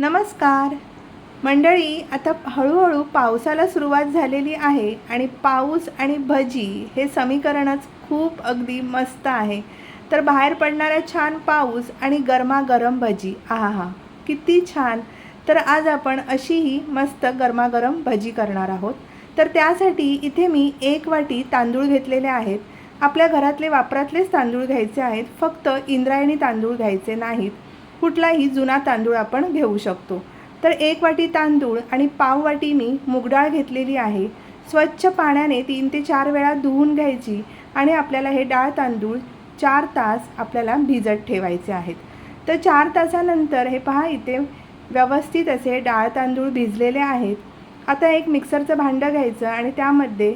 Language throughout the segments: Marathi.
नमस्कार. मंडळी आता हळूहळू पावसाला सुरुवात झालेली आहे आणि पाऊस आणि भजी हे समीकरणच खूप अगदी मस्त आहे. तर बाहेर पडणारा छान पाऊस आणि गरमागरम भजी. आहा हा किती छान. तर आज आपण अशीही मस्त गरमागरम भजी करणार आहोत. तर त्यासाठी इथे मी एक वाटी तांदूळ घेतलेले आहेत. आपल्या घरातले वापरातलेच तांदूळ घ्यायचे आहेत. फक्त इंद्रायणी तांदूळ घ्यायचे नाहीत. कुठलाही जुना तांदूळ आपण घेऊ शकतो. तर एक वाटी तांदूळ आणि पाव वाटी मी मुगडाळ घेतलेली आहे. स्वच्छ पाण्याने तीन ते चार वेळा धुवून घ्यायची आणि आपल्याला हे डाळ तांदूळ चार तास आपल्याला भिजत ठेवायचे आहेत. तर चार तासानंतर हे पहा इथे व्यवस्थित असे डाळ तांदूळ भिजलेले आहेत. आता एक मिक्सरचं भांडं घ्यायचं आणि त्यामध्ये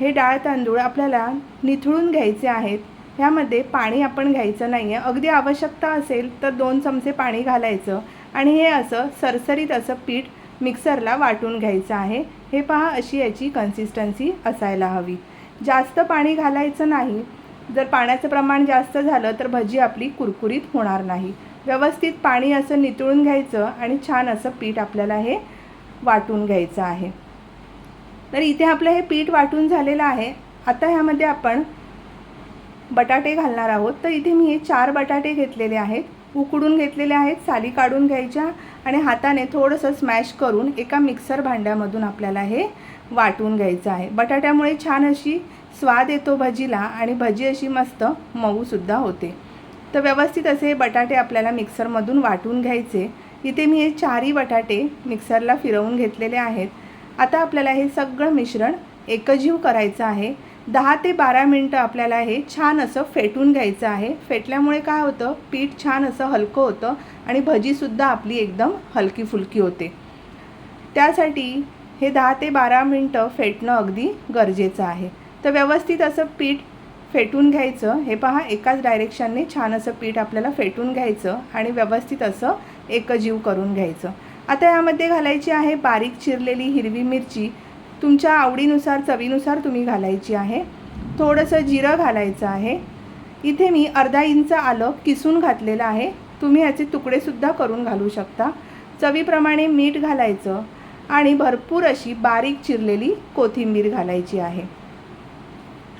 हे डाळ तांदूळ आपल्याला निथळून घ्यायचे आहेत. ह्यामध्ये पाणी आपण घ्यायचं नाही आहे अगदी आवश्यकता असेल तर दोन चमचे पाणी घालायचं आणि हे असं सरसरीत असं पीठ मिक्सरला वाटून घ्यायचं आहे. हे पहा अशी याची कन्सिस्टन्सी असायला हवी. जास्त पाणी घालायचं नाही. जर पाण्याचं प्रमाण जास्त झालं तर भजी आपली कुरकुरीत होणार नाही. व्यवस्थित पाणी असं नितळून घ्यायचं आणि छान असं पीठ आपल्याला हे वाटून घ्यायचं आहे. तर इथे आपलं हे पीठ वाटून झालेलं आहे. आता ह्यामध्ये आपण बटाटे घालणार आहोत. तर इथे मी हे चार बटाटे घेतलेले आहेत. उकडून घेतलेले आहेत साली काढून घ्यायच्या आणि हाताने थोडंसं स्मॅश करून एका मिक्सर भांड्यामधून आपल्याला हे वाटून घ्यायचं आहे. बटाट्यामुळे छान अशी स्वाद येतो भजीला आणि भजी अशी मस्त मऊसुद्धा होते. तर व्यवस्थित असे बटाटे आपल्याला मिक्सरमधून वाटून घ्यायचे. इथे मी हे चारही बटाटे मिक्सरला फिरवून घेतलेले आहेत. आता आपल्याला हे सगळं मिश्रण एकजीव करायचं आहे. दहा ते बारा मिनटं आपल्याला हे छान असं फेटून घ्यायचं आहे. फेटल्यामुळे काय होतं? पीठ छान असं हलकं होतं आणि भजीसुद्धा आपली एकदम हलकी फुलकी होते. त्यासाठी हे दहा ते बारा मिनटं फेटणं अगदी गरजेचं आहे. तर व्यवस्थित असं पीठ फेटून घ्यायचं. हे पहा एकाच डायरेक्शनने छान असं पीठ आपल्याला फेटून घ्यायचं आणि व्यवस्थित असं एकजीव करून घ्यायचं. आता यामध्ये घालायची आहे बारीक चिरलेली हिरवी मिरची. तुमच्या आवडीनुसार चवीनुसार तुम्ही घालायची आहे. थोडंसं जिरं घालायचं आहे. इथे मी अर्धा इंच आलं किसून घातलेलं आहे. तुम्ही याचे तुकडेसुद्धा करून घालू शकता. चवीप्रमाणे मीठ घालायचं आणि भरपूर अशी बारीक चिरलेली कोथिंबीर घालायची आहे.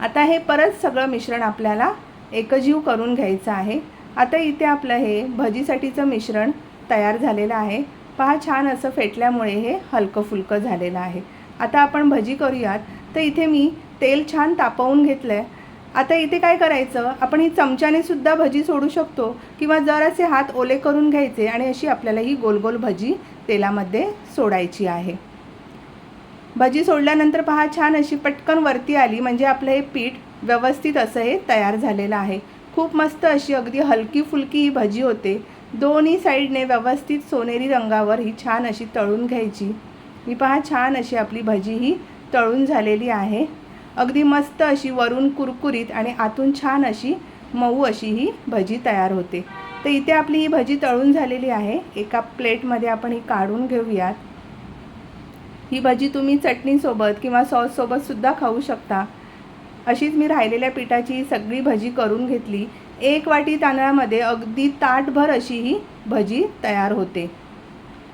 आता हे परत सगळं मिश्रण आपल्याला एकजीव करून घ्यायचं आहे. आता इथे आपलं हे भजीसाठीचं मिश्रण तयार झालेलं आहे. पहा छान असं फेटल्यामुळे हे हलकं फुलकं झालेलं आहे. आता आपण भजी करूयात. तर इथे मी तेल छान तापवून घेतलं आहे आता इथे काय करायचं? आपण ही चमच्याने सुद्धा भजी सोडू शकतो किंवा जरासे हात ओले करून घ्यायचे आणि अशी आपल्याला ही गोल गोल भजी तेलामध्ये सोडायची आहे. भजी सोडल्यानंतर पहा छान अशी पटकन वरती आली. म्हणजे आपलं हे पीठ व्यवस्थित असं हे तयार झालेलं आहे. खूप मस्त अशी अगदी हलकी फुलकी ही भजी होते. दोन्ही साईडने व्यवस्थित सोनेरी रंगावर ही छान अशी तळून घ्यायची. ही पहा छान अशी आपली भजी ही तळून झालेली आहे. अगदी मस्त अशी वरून कुरकुरीत आणि आतून छान अशी मऊ अशी ही भजी तयार होते. तर इथे आपली ही भजी तळून झालेली आहे. एका प्लेटमध्ये आपण ही काढून घेऊयात. ही भजी तुम्ही चटणीसोबत किंवा सॉससोबतसुद्धा खाऊ शकता. अशीच मी राहिलेल्या पिठाची सगळी भजी करून घेतली. एक वाटी तांदळामध्ये अगदी ताटभर अशी ही भजी तयार होते.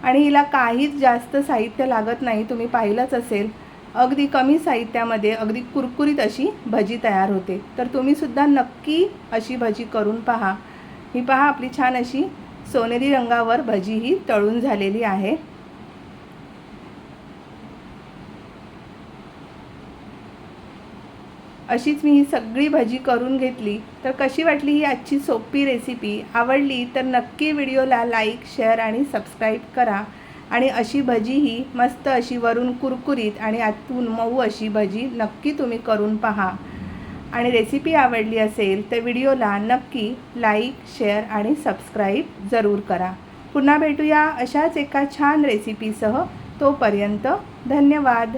आणि हिला काहीच जास्त साहित्य लागत नाही तुम्ही पाहिलंच असेल. अगदी कमी साहित्यामध्ये अगदी कुरकुरीत अशी भजी तयार होते. तर तुम्हीसुद्धा नक्की अशी भजी करून पहा. ही पहा आपली छान अशी सोनेरी रंगावर भजी ही तळून झालेली आहे. अशीच मी ही सगळी भजी करून घेतली. तर कशी वाटली ही आजची सोपी रेसिपी आवडली तर नक्की व्हिडिओला लाईक शेअर आणि सबस्क्राईब करा. आणि अशी भजी ही मस्त अशी वरून कुरकुरीत आणि आतून मऊ अशी भजी नक्की तुम्ही करून पहा. आणि रेसिपी आवडली असेल तर व्हिडिओला नक्की लाईक शेअर आणि सबस्क्राईब जरूर करा. पुन्हा भेटूया अशाच एका छान रेसिपीसह तोपर्यंत धन्यवाद.